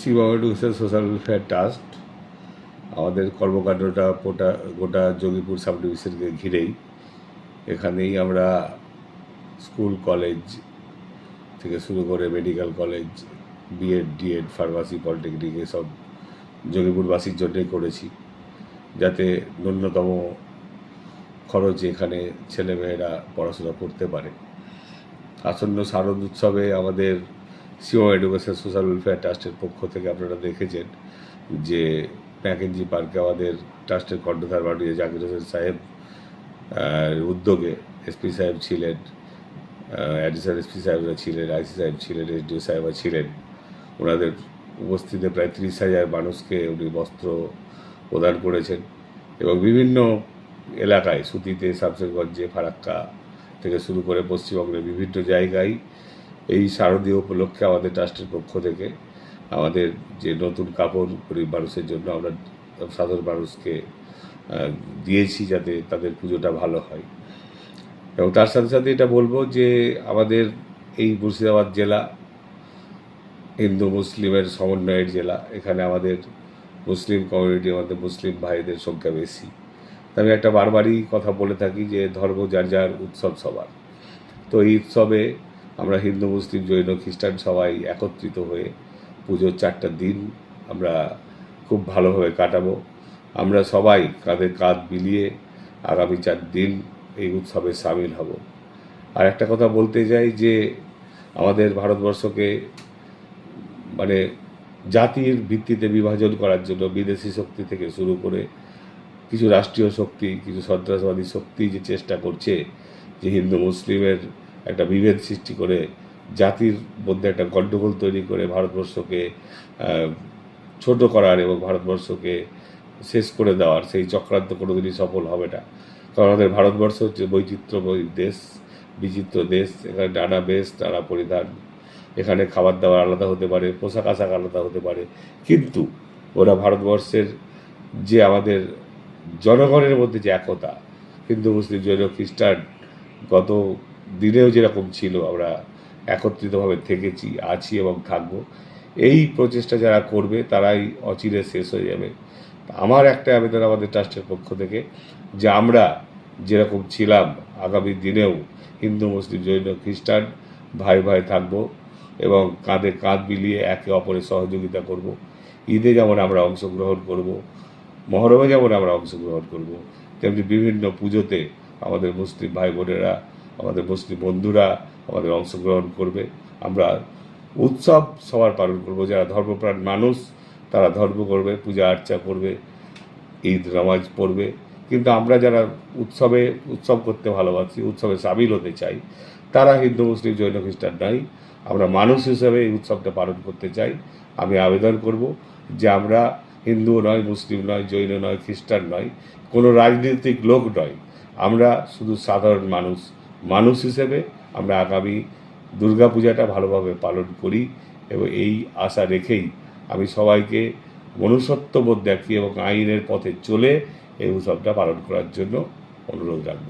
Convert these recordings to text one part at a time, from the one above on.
Shiba education social welfare trust. আমাদের কর্মকাণ্ডটা গোটা গোটা যোগীপুর সাব ডিভিশনকে ঘিরেই। এখানেই আমরা স্কুল, কলেজ থেকে শুরু করে medical college, B Ed, D Ed, pharmacy, polytechnic এসব যোগীপুরবাসীর জন্যই করেছি। যাতে ন্যূনতম খরচে এখানে ছেলেমেয়েরা পড়াশোনা করতে পারে। আসন্ন শারদ উৎসবে আমাদের সিও এডুকেশন সোশ্যাল ওয়েলফেয়ার ট্রাস্টের পক্ষ থেকে আপনারা দেখেছেন যে ম্যাকেনজি পার্কে আমাদের ট্রাস্টের কর্ণধার বাড়িয়ে জাকির হোসেন সাহেব উদ্যোগে এসপি সাহেব ছিলেন অ্যাডিশনাল এসপি সাহেবরা ছিলেন আইসি সাহেব ছিলেন এসডিও সাহেবরা ছিলেন। ওনাদের উপস্থিতিতে প্রায় তিরিশ হাজার মানুষকে উনি বস্ত্র প্রদান করেছেন এবং বিভিন্ন এলাকায়, সুতিতে শামসেরগঞ্জে ফারাক্কা থেকে শুরু করে পশ্চিমবঙ্গের বিভিন্ন জায়গায় এই শারদীয় উপলক্ষে আমাদের ট্রাস্টের পক্ষ থেকে আমাদের যে নতুন কাপড়, গরিব মানুষের জন্য আমরা, সাধারণ মানুষকে দিয়েছি যাতে তাদের পুজোটা ভালো হয়। এবং তার সাথে সাথে এটা বলব যে আমাদের এই মুর্শিদাবাদ জেলা হিন্দু মুসলিমের সমন্বয়ের জেলা। এখানে আমাদের মুসলিম কমিউনিটি আমাদের মুসলিম ভাইদের সংখ্যা বেশি। আমি একটা বারবারই কথা বলে থাকি যে ধর্ম যার যার উৎসব সবার। তো এই উৎসবে আমরা হিন্দু, মুসলিম, জৈন, খ্রিস্টান সবাই একত্রিত হয়ে পুজোর চারটা দিন আমরা খুব ভালোভাবে কাটাবো। আমরা সবাই কাঁধে কাঁধ মিলিয়ে আগামী চার দিন এই উৎসবে সামিল হব। আর একটা কথা বলতে চাই যে আমাদের ভারতবর্ষকে মানে জাতির ভিত্তিতে বিভাজন করার জন্য বিদেশি শক্তি থেকে শুরু করে কিছু রাষ্ট্রীয় শক্তি, কিছু সন্ত্রাসবাদী শক্তি যে চেষ্টা করছে যে হিন্দু, মুসলিমের একটা বিভেদ সৃষ্টি করে জাতির মধ্যে একটা গণ্ডগোল তৈরি করে ভারতবর্ষকে ছোট করার এবং ভারতবর্ষকে শেষ করে দেওয়ার, সেই চক্রান্ত কোনোদিনই সফল হবে না। কারণ আমাদের ভারতবর্ষ হচ্ছে বৈচিত্র্যময় দেশ, বিচিত্র দেশ, এখানে নানা বেশ, নানা পরিধান। এখানে খাবার দাবার আলাদা হতে পারে, পোশাক আশাক আলাদা হতে পারে। কিন্তু ওরা ভারতবর্ষের যে আমাদের জনগণের মধ্যে যে একতা, হিন্দু, মুসলিম, জৈন, খ্রিস্টান, গত দিনেও যেরকম ছিল, আমরা একত্রিতভাবে থেকেছি, আছি এবং থাকব। এই প্রচেষ্টা যারা করবে, তারাই অচিরে শেষ হয়ে যাবে। আমার একটা আবেদন আমাদের ট্রাস্টের পক্ষ থেকে, যে আমরা যেরকম ছিলাম আগামী দিনেও হিন্দু, মুসলিম, জৈন, খ্রিস্টান ভাই ভাই থাকব এবং কাঁধে কাঁধ মিলিয়ে একে অপরের সহযোগিতা করব। ঈদে যেমন আমরা অংশগ্রহণ করব, মহরমে যেমন আমরা অংশগ্রহণ করব, তেমনি বিভিন্ন পুজোতে আমাদের মুসলিম ভাই বোনেরা আমাদের মুসলিম বন্ধুরা আমাদের অংশগ্রহণ করবে। আমরা উৎসব সবার পালন করব। যারা ধর্মপ্রাণ মানুষ, তারা ধর্ম করবে, পূজা আর্চা করবে, ঈদ, নামাজ পড়বে। কিন্তু আমরা যারা উৎসবে, উৎসব করতে ভালোবাসি, উৎসবে সামিল হতে চাই, তারা হিন্দু, মুসলিম, জৈন, খ্রিস্টান নয় আমরা মানুষ হিসেবে এই উৎসবটা পালন করতে চাই। আমি আবেদন করব যে আমরা হিন্দু নয়, মুসলিম নয়, জৈন নয়, খ্রিস্টান নয়, কোনো রাজনৈতিক লোক নয়। আমরা শুধু সাধারণ মানুষ। মানুষ হিসেবে আমরা আগামী দুর্গাপূজাটা ভালোভাবে পালন করি এবং এই আশা রেখেই আমি সবাইকে মনুষ্যত্ববোধ দেখি এবং আইনের পথে চলে এই উৎসবটা পালন করার জন্য অনুরোধ রাখব।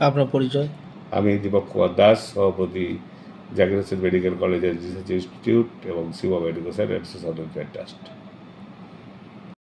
আপনার পরিচয়? আমি দীপক কুমার দাস সভাপতি জাকির হোসেন মেডিকেল কলেজের রিসার্চ ইনস্টিটিউট এবং Shiba medical and social welfare trust